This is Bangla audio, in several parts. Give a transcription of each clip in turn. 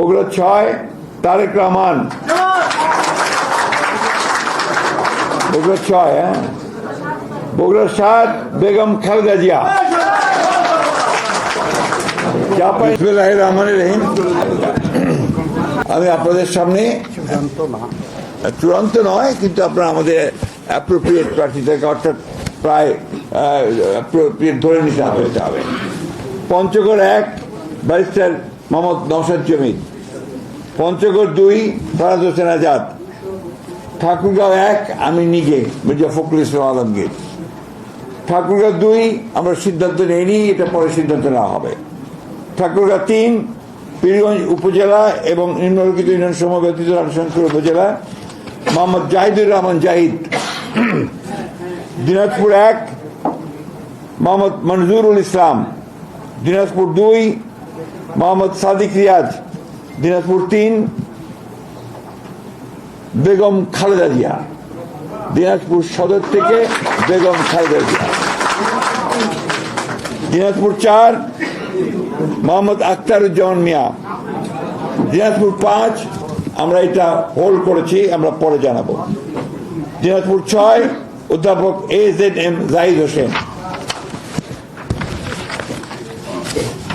বগুড়া ছয়, তারেক রহমান। বগুড়া ছয় হ্যাঁ? বগুড়া সাত, বেগম খালেদা জিয়া। আমি আপনাদের সামনে চূড়ান্ত নয়, কিন্তু আপনারা আমাদের অ্যাপ্রোপ্রিয়েট প্রার্থী থেকে অর্থাৎ প্রায় অ্যাপ্রোপ্রিয়েট ধরে নিতে হবে। পঞ্চগড় এক, ব্যারিস্টার মোহাম্মদ নওশাদ জমির পঞ্চগড় দুই ফরাজ হোসেন আজাদ। ঠাকুরগাঁও এক, আমি নিজে, মির্জা ফখরুল ইসলাম আলমগীর। ঠাকুরগাঁও দুই, আমরা সিদ্ধান্ত নেইনি, এটা পরে সিদ্ধান্ত নেওয়া হবে। ঠাকুরগাঁও তিন, পীরগঞ্জ উপজেলা এবং নিম্নলিখিত ইউনিয়ন সমূহ ব্যতীত রাজশাহীপুর উপজেলা। মোহাম্মদ জাহিদুর রহমান জাহিদ। দিনাজপুর এক, মোহাম্মদ মনজুরুল ইসলাম। দিনাজপুর দুই মোহাম্মদ সাদিক রিয়াজ, দিনাজপুর তিন, বেগম খালেদা জিয়া। দিনাজপুর সদর থেকে বেগম খালেদা জিয়া। দিনাজপুর চার, মোহাম্মদ আখতারুজ্জামান মিয়া। দিনাজপুর পাঁচ, আমরা এটা হোল্ড করেছি, আমরা পরে জানাব। দিনাজপুর ছয়, অধ্যাপক A Z M Zahid Hossain.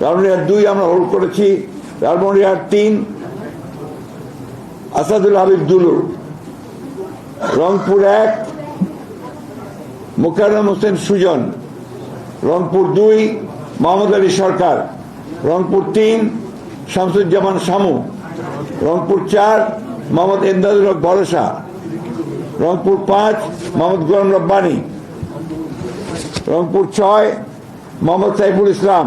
Lalmonirhat দুই আমরা হোল্ড করেছি লালমনিরহাট তিন, আসাদুল হাবিব দুলু রংপুর এক মোকাররম হোসেন সুজন। রংপুর দুই, মোহাম্মদ আলী সরকার। রংপুর তিন, শামসুজ্জামান শামু। রংপুর চার, মোহাম্মদ এমদাদুল ভরসা। রংপুর পাঁচ, মোহাম্মদ গোলাম রব্বানি। রংপুর ছয়, মোহাম্মদ সাইফুল ইসলাম।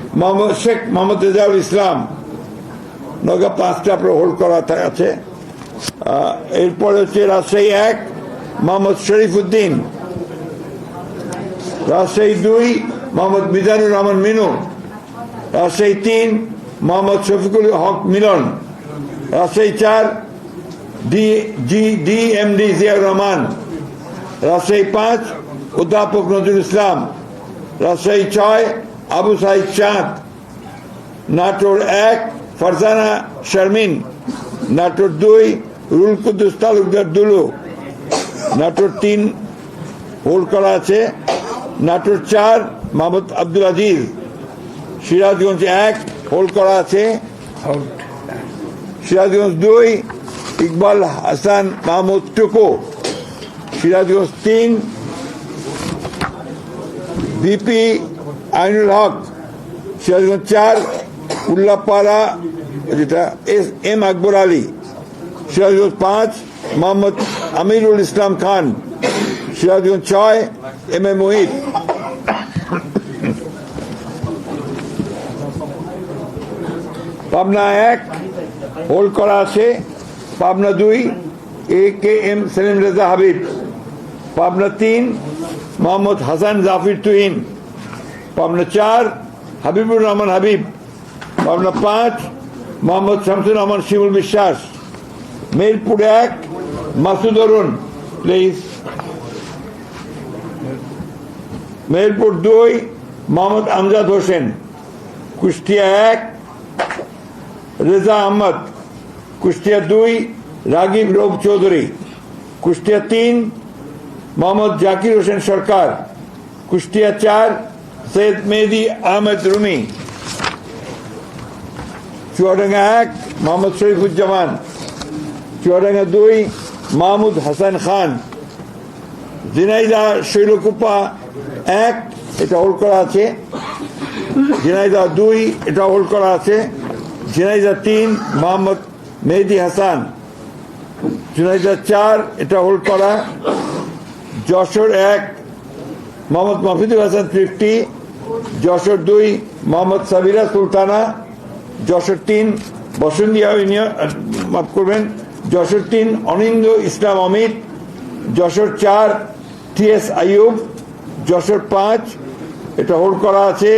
শেখ মোহাম্মদ রেজাউল ইসলাম। নওগাঁ পাঁচটা আপনার করা আছে। এরপরে হচ্ছে রাজশাহী এক, মোহাম্মদ শরীফ উদ্দিন রাজশাহী দুই, মোহাম্মদ মিজানুর রহমান মিনু। রাজশাহী তিন, মোহাম্মদ শফিকুল হক মিলন। রাজশাহী চার, D, G D M D Ziaur Rahman. Rajshahi পাঁচ, অধ্যাপক নজরুল ইসলাম। রাজশাহী ছয় আবু সাইদ চাঁদ নাটোর এক, ফারজানা শারমিন, নাটোর দুই, রুল কুদ্দুস তালুকদার দুলু, নাটোর তিন হোল্ড করা আছে, নাটোর চার মোহাম্মদ আব্দুল আজিজ, সিরাজগঞ্জ এক হোল্ড করা আছে, সিরাজগঞ্জ দুই, ইকবাল হাসান মাহমুদ টুকু, সিরাজগঞ্জ তিন, বিপি আইনুল হক, সিরাজগঞ্জ চার, উল্লাপাড়া, যেটা এস, এম আকবর আলী, সিরাজগঞ্জ পাঁচ, মোহাম্মদ আমিরুল ইসলাম খান, সিরাজগঞ্জ ছয়, এম এ মোহিত। পাবনা এক হোল্ড করা আছে। পাবনা দুই, A K M Selim Reza Habib. Pabna তিন, মোহাম্মদ হাসান জাফির তুহিন। পাবনা চার, হাবিবুর রহমান হাবিব, পাবনা পাঁচ, মোহাম্মদ শামসুর রহমান শিমুল বিশ্বাস। মেরপুর এক, মাসুদ অরুণ প্লিজ মেরপুর দুই, মোহাম্মদ আমজাদ হোসেন, কুষ্টিয়া এক, রেজা আহমদ, কুষ্টিয়া দুই, রাগিব রৌফ চৌধুরী, কুষ্টিয়া তিন, মোহাম্মদ জাকির হোসেন সরকার, কুষ্টিয়া চার সৈয়দ মেহেদি আহমেদ রুমি চুয়াডাঙ্গা এক মোহাম্মদ শরীফুজ্জামান চুয়াডাঙ্গা দুই মাহমুদ হাসান খান জিনাইদা শৈলকুপা এক এটা হোল্ড করা আছে জিনাইদা দুই এটা হোল্ড করা আছে জিনাইদা তিন মোহাম্মদ মেহেদি হাসান জিনাইদা চার এটা হোল্ড করা যশোর এক মোহাম্মদ মফিদুল হাসান ফিফটি, যশোর দুই, মোহাম্মদ সাবিরা সুলতানা, যশোর তিন বসন্তিয়া ইউনিয়ন মাফ করবেন, যশোর তিন, অনিন্দ ইসলাম অমিত, যশোর চার, টি এস আইয়ুব, যশোর পাঁচ, এটা হোল্ড করা আছে,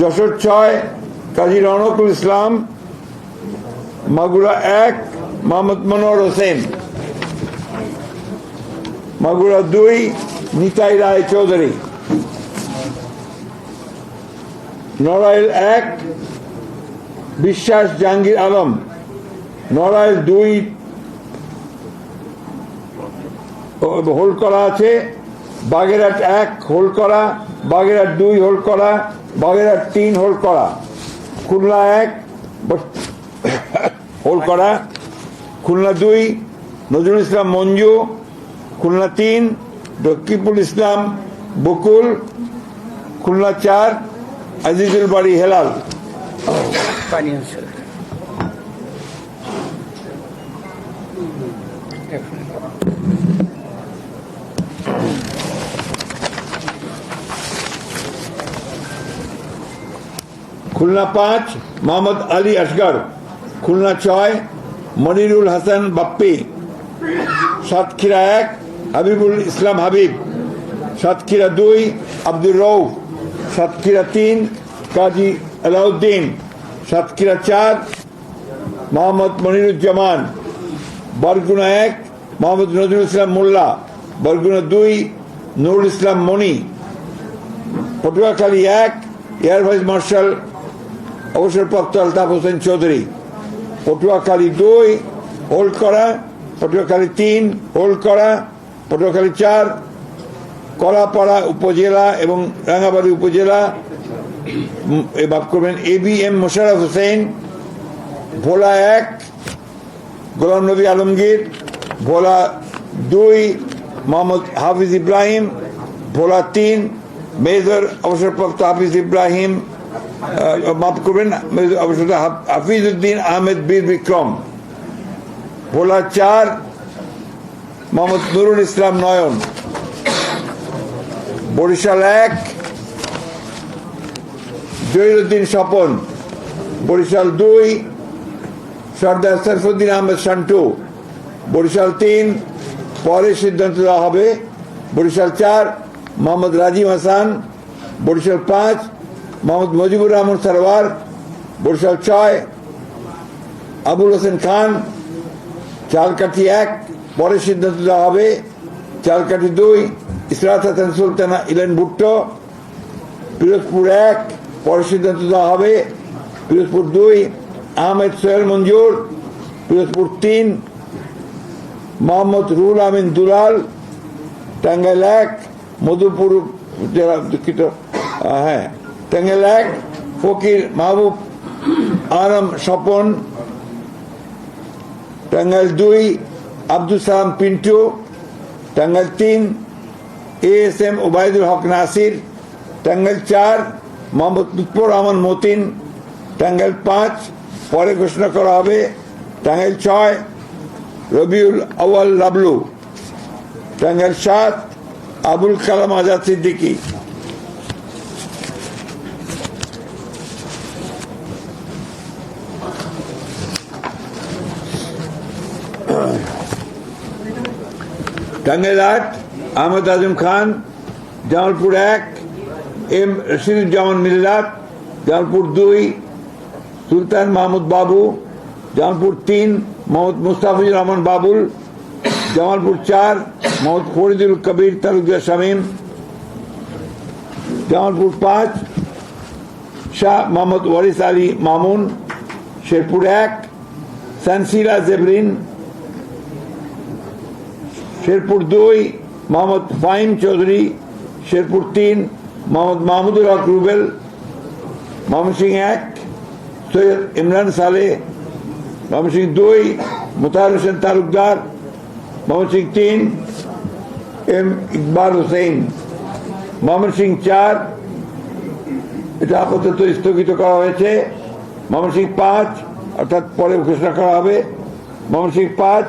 যশোর ছয়, কাজী রনকুল ইসলাম, মাগুরা এক, মোহাম্মদ মনোহর হোসেন। মাগুরা দুই নিতাই রায় চৌধুরী। নড়াইল এক, বিশ্বাস জাহাঙ্গীর আলম। নড়াইল দুই হোল্ড করা আছে। বাগেরহাট এক হোল্ড করা। বাগেরহাট দুই হোল্ড করা। বাগেরহাট তিন হোল্ড করা। খুলনা এক হোল্ড করা। খুলনা দুই, নজরুল ইসলাম মঞ্জু। খুলনা তিন রকিবুল ইসলাম বকুল খুলনা চার আজিজুল বাড়ি হেলাল। খুলনা পাঁচ মোহাম্মদ আলী আসগর খুলনা ছয় মনিরুল হাসান বাপ্পি। সাতক্ষীরা এক হাবিবুল ইসলাম হাবিব, সাতক্ষীরা দুই, আব্দুর রৌফ সাতক্ষীরা তিন, কাজী আলাউদ্দিন, সাতক্ষীরা চার, মোহাম্মদ মনিরুজ্জামান, বরগুনা এক, মোহাম্মদ নজরুল ইসলাম মোল্লা, বরগুনা দুই, নুরুল ইসলাম মনি। পটুয়াখালী এক, এয়ার ভাইস মার্শাল অবসরপ্রাপ্ত আলতাফ হোসেন চৌধুরী। পটুয়াখালী দুই হোল্ড করা পটুয়াখালী তিন হোল্ড করা পটুয়াখালী চার, কলাপাড়া উপজেলা এবং রাঙ্গাবাড়ি উপজেলা মাফ করবেন A B M Mosharraf Hossain, Bhola এক, গোলাম নবী আলমগীর, ভোলা দুই, মোহাম্মদ হাফিজ ইব্রাহিম, ভোলা তিন, মেজর অবসরপ্রাপ্ত হাফিজ ইব্রাহিম মাফ করবেন অবসর হাফিজ উদ্দিন আহমেদ বীর বিক্রম। ভোলা চার মোহাম্মদ নুরুল ইসলাম নয়ন। বরিশাল এক। জহিরুদ্দিন স্বপন। বরিশাল দুই। সর্দার সরফুদ্দিন আহমেদ শান্টু বরিশাল তিন। পরে সিদ্ধান্ত দেওয়া হবে। বরিশাল চার। মোহাম্মদ রাজিম হাসান। বরিশাল পাঁচ। মোহাম্মদ মজিবুর রহমান সরওয়ার বরিশাল ছয়। আবুল হোসেন খান। চালকাঠি এক। পরে সিদ্ধান্ত দেওয়া হবে। চালকাঠি দুই, ইসরাত হাসান সুলতানা, ইলেন ভুট্টো। পিরোজপুর এক, পরে সিদ্ধান্ত দেওয়া হবে। পিরোজপুর দুই, আহমেদ সোহেল মঞ্জুর। পিরোজপুর তিন, মোহাম্মদ রুল আমিন দুলাল। টাঙ্গাইল এক, মধুপুর জেলা দুঃখিত হ্যাঁ টাঙ্গাইল এক, ফকির মাহবুব আলম স্বপন। টাঙ্গাইল দুই আব্দুল সালাম পিন্টু টাঙ্গাইল তিন, A S M Obaidul Haque Nasir Tangail চার, মোহাম্মদ লুৎফর রহমান মতিন টাঙ্গাইল পাঁচ, পরে ঘোষণা করা হবে টাঙ্গাইল ছয়, রবিউল আউয়াল লাবলু টাঙ্গাইল সাত, আবুল কালাম আজাদ সিদ্দিকী। টাঙ্গাইল আট আহমদ আজম খান জামালপুর এক এম রশিদুজ্জামান মিল্লাত জামালপুর দুই সুলতান মাহমুদ বাবু জামালপুর তিন মোহাম্মদ মুস্তাফিজুর রহমান বাবুল জামালপুর চার মোহাম্মদ ফরিদুল কবির তালুকদার শামীম জামালপুর পাঁচ শাহ মোহাম্মদ ওয়ারিস আলী মামুন শেরপুর এক সানসিলা জেবরিন শেরপুর দুই, মোহাম্মদ ফাহিম চৌধুরী, শেরপুর তিন, মোহাম্মদ মাহমুদুল হক রুবেল ময়মনসিং এক, সৈয়দ ইমরান সালে ময়মনসিং দুই, মুতাহার হোসেন তালুকদার ময়মনসিং তিন, এম ইকবাল হোসেন। ময়মনসিং চার, এটা আপাতত স্থগিত করা হয়েছে। ময়মনসিং পাঁচ, অর্থাৎ পরে ঘোষণা করা হবে। ময়মনসিং পাঁচ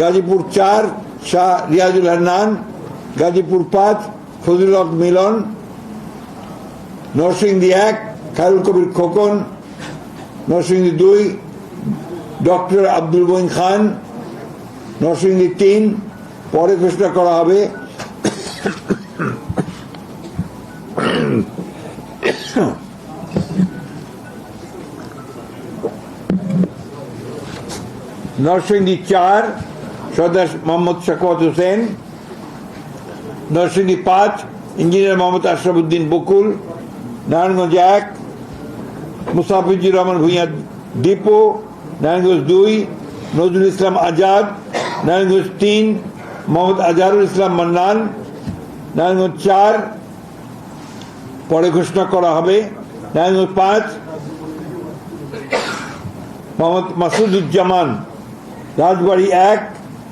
গাজীপুর চার, শাহ রিয়াজুল হান্নান, গাজীপুর পাঁচ, ফজলুল হক মিলন, নরসিংদী এক, খায়রুল কবির খোকন, নরসিংদী দুই, ডক্টর আব্দুল বইন খান, নরসিংদী তিন, পরে ঘোষণা করা হবে। নরসিংদী চার সর্দার মোহাম্মদ শাকওয়াত হোসেন নরসিংদী পাঁচ ইঞ্জিনিয়ার মোহাম্মদ আশরাফুদ্দিন বকুল নারায়ণগঞ্জ এক মুসাফিজুর রহমান ভূঁইয়া ডিপো নারায়ণগঞ্জ দুই নজরুল ইসলাম আজাদ নারায়ণগঞ্জ তিন মোহাম্মদ আজহারুল ইসলাম মান্নান নারায়ণগঞ্জ চার পরে ঘোষণা করা হবে নারায়ণগঞ্জ পাঁচ মোহাম্মদ মাসুদুজ্জামান রাজবাড়ি এক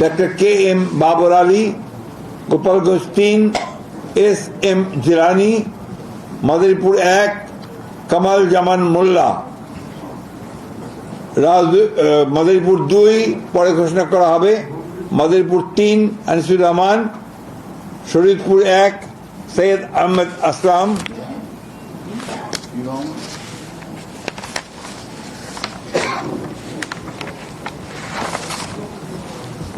doctor K M Babar Ali Gopalganj তিন এস এম জিরানি মাদারীপুর এক কামাল জামান মোল্লা রাজ মাদারীপুর দুই, পরে ঘোষণা করা হবে। মাদারীপুর তিন আনিসুর রহমান শরীদপুর এক সৈয়দ আহমেদ আসলাম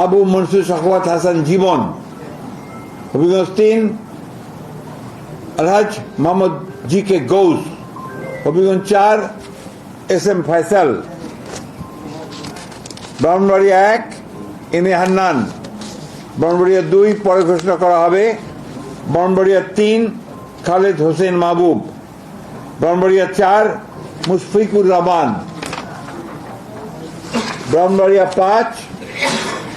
আবু মনসুর শখওয়াত হাসান জীবন হবিগঞ্জ তিন আলহাজ মোহাম্মদ জি কে গৌস হবিগঞ্জ চার, এস এম ফয়সাল। ব্রাহ্মণবাড়িয়া এক, এম এ হান্নান। ব্রাহ্মণবাড়িয়া দুই, পরে ঘোষণা করা হবে। ব্রাহ্মণবাড়িয়া তিন, খালেদ হোসেন মাহবুব। ব্রাহ্মণবাড়িয়া চার, মুশফিকুর রহমান। ব্রাহ্মণবাড়িয়া পাঁচ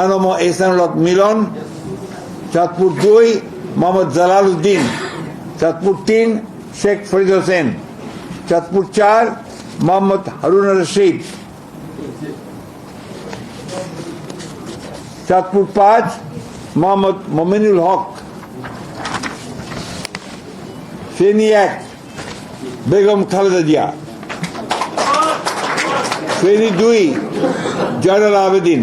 আনম এহসানুল মিলন, চাঁদপুর দুই, মোহাম্মদ জালাল উদ্দিন চাঁদপুর তিন, শেখ ফরিদ হোসেন, চাঁদপুর চার, মোহাম্মদ হারুন রশিদ। চাঁদপুর পাঁচ, মোহাম্মদ মমিনুল হক। ফেনী এক, বেগম খালেদা জিয়া। ফেনী দুই, জয়নাল আবেদিন।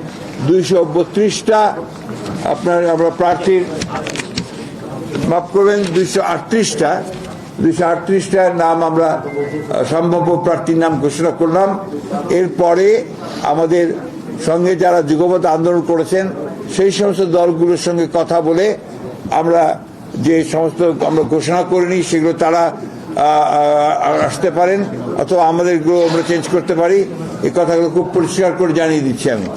দুইশো বত্রিশটা। আপনার আমরা প্রার্থীর মাফ করবেন, দুইশো আটত্রিশটা। দুইশো আটত্রিশটা নাম আমরা সম্ভাব্য প্রার্থীর নাম ঘোষণা করলাম। এরপরে আমাদের সঙ্গে যারা যুগপথ আন্দোলন করেছেন, সেই সমস্ত দলগুলোর সঙ্গে কথা বলে আমরা যে সমস্ত আমরা ঘোষণা করিনি সেগুলো তারা আসতে পারেন, অথবা আমাদেরগুলো আমরা চেঞ্জ করতে পারি। এই কথাগুলো খুব পরিষ্কার করে জানিয়ে দিচ্ছি আমি।